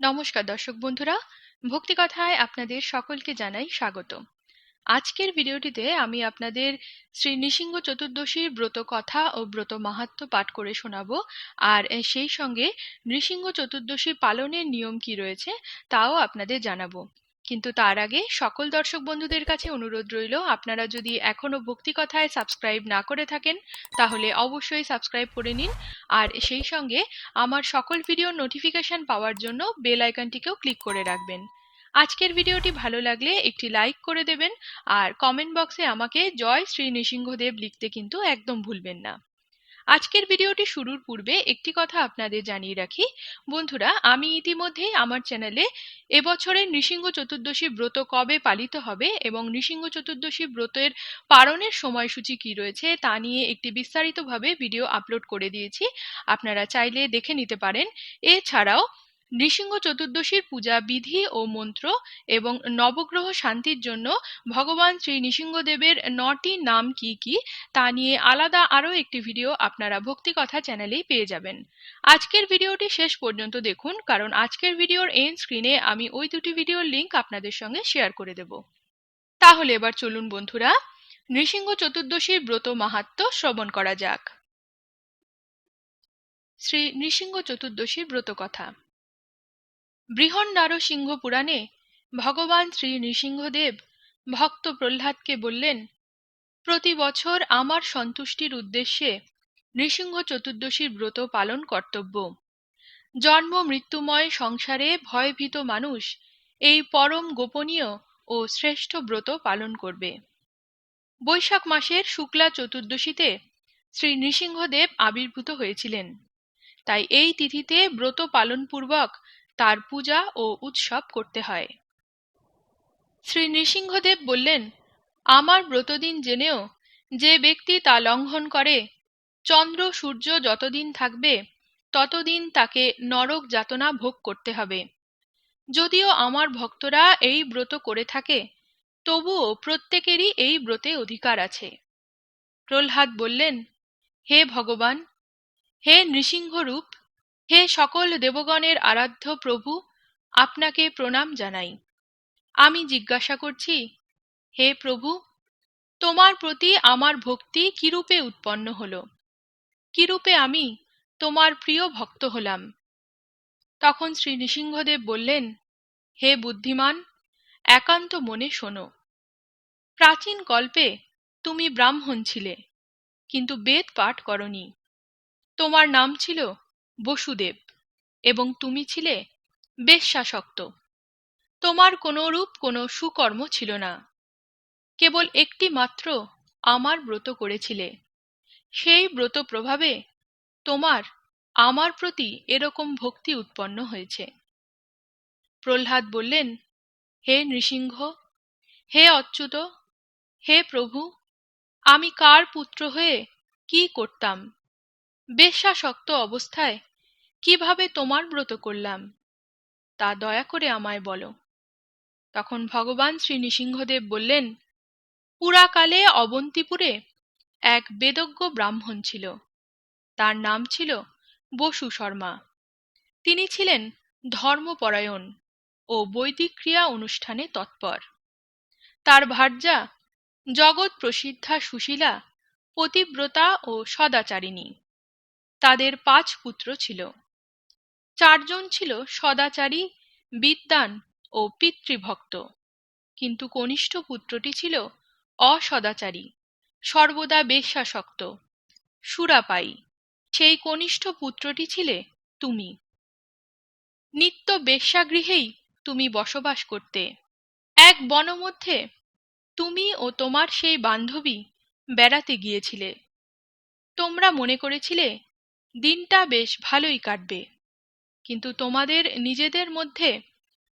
নমস্কার দর্শক বন্ধুরা ভক্তিকথায় আপনাদের সকলকে জানাই স্বাগত আজকের ভিডিওটিতে আমি আপনাদের শ্রী নৃসিংহ চতুর্দশীর ব্রত কথা ও ব্রত মাহাত্ম পাঠ করে শোনাব, আর সেই সঙ্গে নৃসিংহ চতুর্দশী পালনের নিয়ম কি রয়েছে, তাও আপনাদের জানাব। কিন্তু তার আগে সকল দর্শক বন্ধুদের কাছে অনুরোধ রইল, আপনারা যদি এখনও ভক্তি কথায় সাবস্ক্রাইব না করে থাকেন, তাহলে অবশ্যই সাবস্ক্রাইব করে নিন। আর সেই সঙ্গে আমার সকল ভিডিওর নোটিফিকেশন পাওয়ার জন্য বেল আইকনটিকেও ক্লিক করে রাখবেন। আজকের ভিডিওটি ভালো লাগলে একটি লাইক করে দেবেন, আর কমেন্ট বক্সে আমাকে জয় শ্রী নৃসিংহদেব লিখতে কিন্তু একদম ভুলবেন না। আজকের ভিডিওটি শুরুর পূর্বে একটি কথা আপনাদের জানিয়ে রাখি। বন্ধুরা, আমি ইতিমধ্যেই আমার চ্যানেলে এবছরের নৃসিংহ চতুর্দশী ব্রত কবে পালিত হবে এবং নৃসিংহ চতুর্দশী ব্রতের পালনের সময়সূচি কি রয়েছে তা নিয়ে একটি বিস্তারিতভাবে ভিডিও আপলোড করে দিয়েছি। আপনারা চাইলে দেখে নিতে পারেন। এছাড়াও নৃসিংহ চতুর্দশীর পূজা বিধি ও মন্ত্র এবং নবগ্রহ শান্তির জন্য ভগবান শ্রী নৃসিংহদেবের নটি নাম কি কি তা নিয়ে আলাদা আরও একটি ভিডিও আপনারা ভক্তি কথা চ্যানেলেই পেয়ে যাবেন। আজকের ভিডিওটি শেষ পর্যন্ত দেখুন, কারণ আজকের ভিডিওর এন স্ক্রিনে আমি ওই দুটি ভিডিওর লিংক আপনাদের সঙ্গে শেয়ার করে দেব। তাহলে এবার চলুন বন্ধুরা, নৃসিংহ চতুর্দশীর ব্রত মাহাত্ম শ্রবণ করা যাক। শ্রী নৃসিংহ চতুর্দশীর ব্রত কথা। বৃহন্নারসিংহ পুরাণে ভগবান শ্রী নৃসিংহদেব ভক্ত প্রহ্লাদকে বললেন, প্রতি বছর আমার সন্তুষ্টির উদ্দেশ্যে নৃসিংহ চতুর্দশীর ব্রত পালন কর্তব্য। জন্ম, মৃত্যুময় সংসারে ভয়ভীত মানুষ এই পরম গোপনীয় ও শ্রেষ্ঠ ব্রত পালন করবে। বৈশাখ মাসের শুক্লা চতুর্দশীতে শ্রী নৃসিংহদেব আবির্ভূত হয়েছিলেন। তাই এই তিথিতে ব্রত পালনপূর্বক তার পূজা ও উৎসব করতে হয়। শ্রী নৃসিংহদেব বললেন, আমার ব্রতদিন জেনেও যে ব্যক্তি তা লঙ্ঘন করে, চন্দ্র সূর্য যতদিন থাকবে, ততদিন তাকে নরক যাতনা ভোগ করতে হবে। যদিও আমার ভক্তরা এই ব্রত করে থাকে, তবুও প্রত্যেকেরই এই ব্রতে অধিকার আছে। প্রহ্লাদ বললেন, হে ভগবান, হে নৃসিংহরূপ হে সকল দেবগণের আরাধ্য প্রভু, আপনাকে প্রণাম জানাই। আমি জিজ্ঞাসা করছি, হে প্রভু, তোমার প্রতি আমার ভক্তি কিরূপে উৎপন্ন হল? কিরূপে আমি তোমার প্রিয় ভক্ত হলাম? তখন শ্রী নৃসিংহদেব বললেন, হে বুদ্ধিমান, একান্ত মনে শোনো। প্রাচীন কল্পে তুমি ব্রাহ্মণ ছিলে, কিন্তু বেদ পাঠ করনি। তোমার নাম ছিল বসুদেব, এবং তুমি ছিলে বেশ্যাসক্ত তোমার কোনো রূপ, কোনো সুকর্ম ছিল না। কেবল একটি মাত্র আমার ব্রত করেছিলে। সেই ব্রত প্রভাবে তোমার, আমার প্রতি এরকম ভক্তি উৎপন্ন হয়েছে। প্রহ্লাদ বললেন, হে নৃসিংহ, হে অচ্যুত, হে প্রভু, আমি কার পুত্র হয়ে কি করতাম? বেশ্যাসক্ত অবস্থায়, কীভাবে তোমার ব্রত করলাম? তা দয়া করে আমায় বলো। তখন ভগবান শ্রী নৃসিংহদেব বললেন, পুরাকালে অবন্তিপুরে এক বেদজ্ঞ ব্রাহ্মণ ছিল। তার নাম ছিল বসু শর্মা। তিনি ছিলেন ধর্মপরায়ণ ও বৈদিক ক্রিয়া অনুষ্ঠানে তৎপর। তার ভার্যা জগৎ প্রসিদ্ধা সুশীলা, পতিব্রতা ও সদাচারিণী। তাদের পাঁচ পুত্র ছিল। চারজন ছিল সদাচারী, বিদ্বান ও পিতৃভক্ত। কিন্তু কনিষ্ঠ পুত্রটি ছিল অসদাচারী, সর্বদা বেশ্যাসক্ত, সুরাপায়ী। সেই কনিষ্ঠ পুত্রটি ছিলে তুমি। নিত্য বেশ্যাগৃহেই তুমি বসবাস করতে। এক বনমধ্যে তুমি ও তোমার সেই বান্ধবী বেড়াতে গিয়েছিলে। তোমরা মনে করেছিলে দিনটা বেশ ভালোই কাটবে। কিন্তু তোমাদের নিজেদের মধ্যে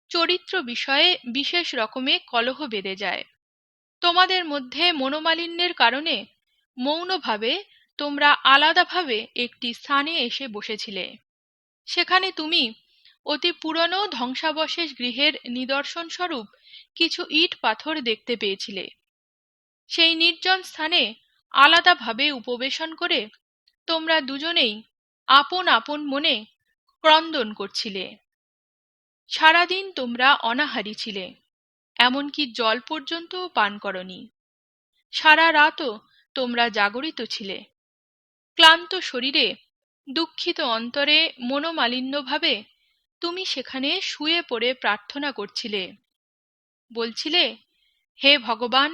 চরিত্র বিষয়ে বিশেষ রকমে কলহ বেঁধে যায়। তোমাদের মধ্যে মনোমালিন্যের কারণে মৌনভাবে তোমরা আলাদাভাবে একটি স্থানে এসে বসেছিলে। সেখানে তুমি অতি পুরনো ধ্বংসাবশেষ গৃহের নিদর্শন স্বরূপ কিছু ইট পাথর দেখতে পেয়েছিলে। সেই নির্জন স্থানে আলাদাভাবে উপবেশন করে তোমরা দুজনেই আপন আপন মনে ক্রন্দন করছিলে। সারাদিন তোমরা অনাহারী ছিলে, এমনকি জল পর্যন্তও পান করনি। সারা রাতও তোমরা জাগরিত ছিলে। ক্লান্ত শরীরে, দুঃখিত অন্তরে, মনোমালিন্যভাবে তুমি সেখানে শুয়ে পড়ে প্রার্থনা করছিলে। বলছিলে, হে ভগবান,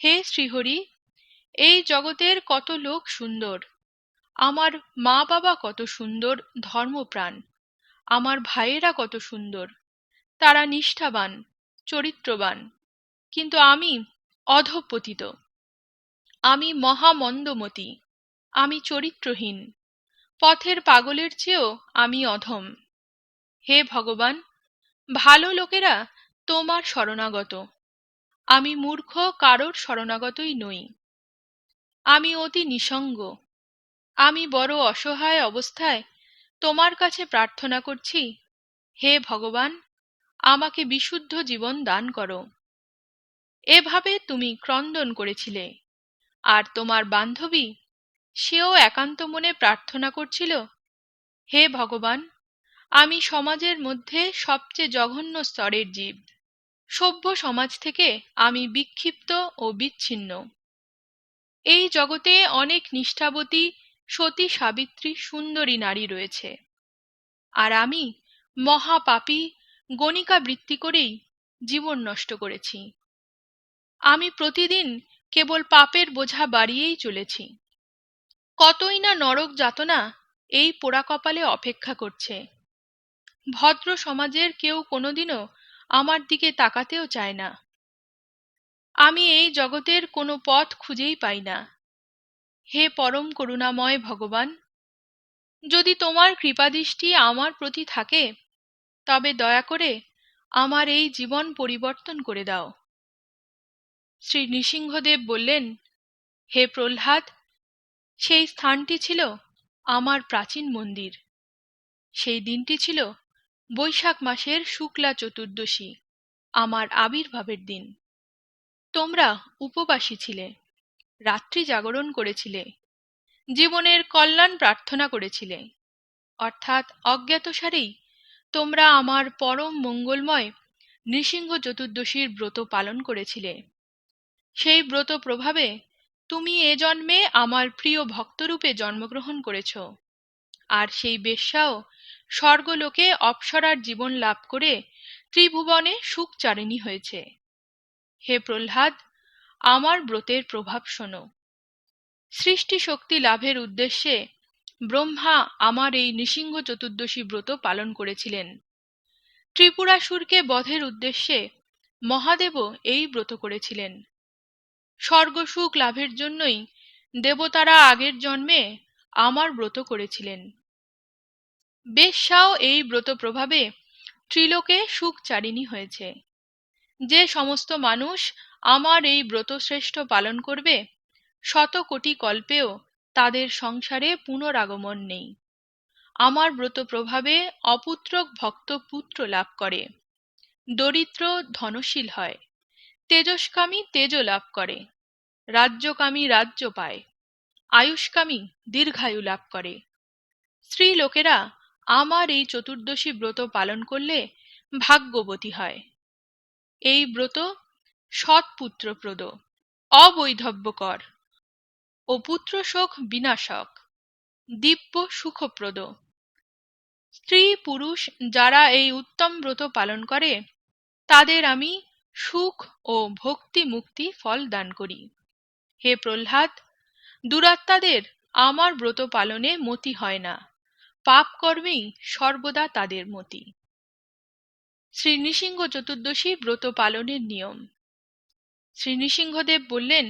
হে শ্রীহরি, এই জগতের কত লোক সুন্দর। আমার মা বাবা কত সুন্দর ধর্মপ্রাণ। আমার ভাইয়েরা কত সুন্দর। তারা নিষ্ঠাবান, চরিত্রবান। কিন্তু আমি অধপতিত। আমি মহামন্দমতি। আমি চরিত্রহীন। পথের পাগলের চেয়েও আমি অধম। হে ভগবান, ভালো লোকেরা তোমার শরণাগত। আমি মূর্খ কারোর শরণাগতই নই। আমি অতি নিসঙ্গ। আমি বড় অসহায় অবস্থায় তোমার কাছে প্রার্থনা করছি। হে ভগবান, আমাকে বিশুদ্ধ জীবন দান করো। এভাবে তুমি ক্রন্দন করেছিলে। আর তোমার বান্ধবী, সেও একান্ত মনে প্রার্থনা করছিল, হে ভগবান, আমি সমাজের মধ্যে সবচেয়ে জঘন্য স্তরের জীব। সভ্য সমাজ থেকে আমি বিক্ষিপ্ত ও বিচ্ছিন্ন। এই জগতে অনেক নিষ্ঠাবতী সতী সাবিত্রী সুন্দরী নারী রয়েছে। আর আমি মহাপাপী গণিকা বৃত্তি করেই জীবন নষ্ট করেছি। আমি প্রতিদিন কেবল পাপের বোঝা বাড়িয়েই চলেছি। কতই না নরক যাতনা এই পোড়া কপালে অপেক্ষা করছে। ভদ্র সমাজের কেউ কোনোদিনও আমার দিকে তাকাতেও চায় না। আমি এই জগতের কোনো পথ খুঁজেই পাই না। হে পরম করুণাময় ভগবান, যদি তোমার কৃপাদৃষ্টি আমার প্রতি থাকে, তবে দয়া করে আমার এই জীবন পরিবর্তন করে দাও। শ্রী নৃসিংহদেব বললেন, হে প্রহ্লাদ, সেই স্থানটি ছিল আমার প্রাচীন মন্দির। সেই দিনটি ছিল বৈশাখ মাসের শুক্লা চতুর্দশী, আমার আবির্ভাবের দিন। তোমরা উপবাসী ছিলে। রাত্রি জাগরণ করেছিলে। জীবনের কল্যাণ প্রার্থনা করেছিলে। অর্থাৎ অজ্ঞাতসারেই তোমরা আমার পরম মঙ্গলময় নৃসিংহ চতুর্দশীর ব্রত পালন করেছিলে। সেই ব্রত প্রভাবে তুমি এ জন্মে আমার প্রিয় ভক্তরূপে জন্মগ্রহণ করেছ। আর সেই বেশ্যাও স্বর্গলোকে অপ্সরার জীবন লাভ করে ত্রিভুবনে সুখচারিণী হয়েছে। হে প্রহ্লাদ আমার ব্রতের প্রভাব শোনো। সৃষ্টি শক্তি লাভের উদ্দেশ্যে ব্রহ্মা আমার এই নৃসিংহ চতুর্দশী ব্রত পালন করেছিলেন। ত্রিপুরাসুরকে বধের উদ্দেশ্যে মহাদেবও এই ব্রত করেছিলেন। স্বর্গসুখ লাভের জন্যই দেবতারা আগের জন্মে আমার ব্রত করেছিলেন। বেশ্যাও এই ব্রত প্রভাবে ত্রিলোকে সুখচারিণী হয়েছে। যে সমস্ত মানুষ আমার এই ব্রতশ্রেষ্ঠ পালন করবে? শত কোটি কল্পেও তাদের সংসারে পুনরাগমন নেই। আমার ব্রত প্রভাবে অপুত্রক ভক্ত পুত্র লাভ করে। দরিদ্র ধনশীল হয়। তেজস্কামী তেজ লাভ করে। রাজ্যকামী রাজ্য পায়। আয়ুষ্কামী দীর্ঘায়ু লাভ করে। স্ত্রী লোকেরা আমার এই চতুর্দশী ব্রত পালন করলে ভাগ্যবতী হয়। এই ব্রত সৎপুত্রপ্রদ, অবৈধব্যকর, ও পুত্র শোক বিনাশক, দিব্য সুখপ্রদ। স্ত্রী, পুরুষ যারা এই উত্তম ব্রত পালন করে, তাদের আমি সুখ ও ভক্তি মুক্তি ফল দান করি। হে প্রহ্লাদ, দুরাত্মাদের আমার ব্রত পালনে মতি হয় না পাপ কর্মেই সর্বদা তাদের মতি। শ্রী নৃসিংহ চতুর্দশী ব্রত পালনের নিয়ম। শ্রী নৃসিংহদেব বললেন,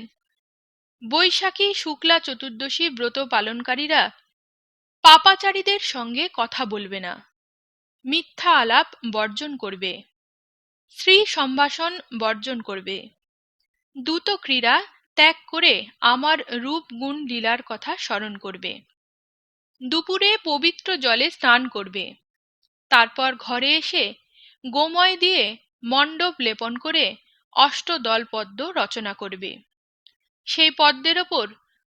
বৈশাখী শুক্লা চতুর্দশী ব্রত পালনকারীরা পাপাচারীদের সঙ্গে কথা বলবে না, মিথ্যা আলাপ বর্জন করবে শ্রী সম্ভাষণ বর্জন করবে, দ্রুত ক্রীড়া ত্যাগ করে আমার রূপ গুণ লীলার কথা স্মরণ করবে, দুপুরে পবিত্র জলে স্নান করবে, তারপর ঘরে এসে গোময় দিয়ে মণ্ডপ লেপন করে অষ্টদল পদ্ম রচনা করবে। সেই পদ্মের ওপর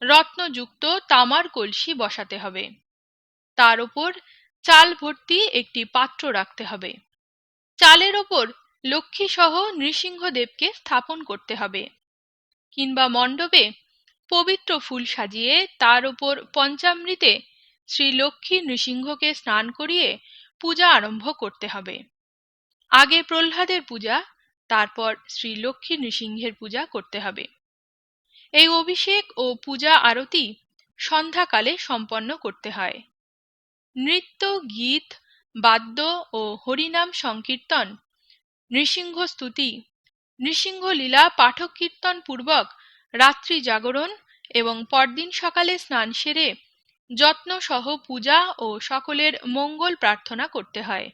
রত্নযুক্ত তামার কলসি বসাতে হবে। তার ওপর চাল ভর্তি একটি পাত্র রাখতে হবে। চালের ওপর লক্ষ্মী সহ নৃসিংহদেবকে স্থাপন করতে হবে। কিংবা মণ্ডপে পবিত্র ফুল সাজিয়ে তার ওপর পঞ্চামৃতে শ্রী লক্ষ্মী নৃসিংহকে স্নান করিয়ে পূজা আরম্ভ করতে হবে। আগে প্রহ্লাদের পূজা তারপর শ্রী লক্ষ্মী নৃসিংহের পূজা করতে হবে। এই অভিষেক ও পূজা আরতি সন্ধ্যাকালে সম্পন্ন করতে হয়। নৃত্য, গীত, বাদ্য ও হরিনাম সংকীর্তন, নৃসিংহ স্তুতি, নৃসিংহ লীলা পাঠক কীর্তন পূর্বক রাত্রি জাগরণ এবং পরদিন সকালে স্নান সেরে যত্ন সহ পূজা ও সকলের মঙ্গল প্রার্থনা করতে হয়।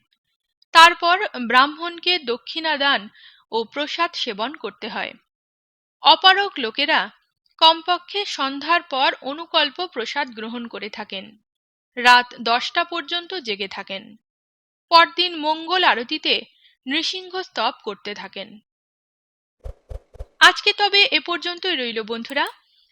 তারপর ব্রাহ্মণকে দক্ষিণা দান ও প্রসাদ সেবন করতে হয়। অপারক লোকেরা কমপক্ষে সন্ধ্যার পর অনুকল্প প্রসাদ গ্রহণ করে থাকেন। রাত দশটা পর্যন্ত জেগে থাকেন। পরদিন মঙ্গল আরতিতে নৃসিংহ স্তব করতে থাকেন। আজকে তবে এ পর্যন্তই রইল বন্ধুরা।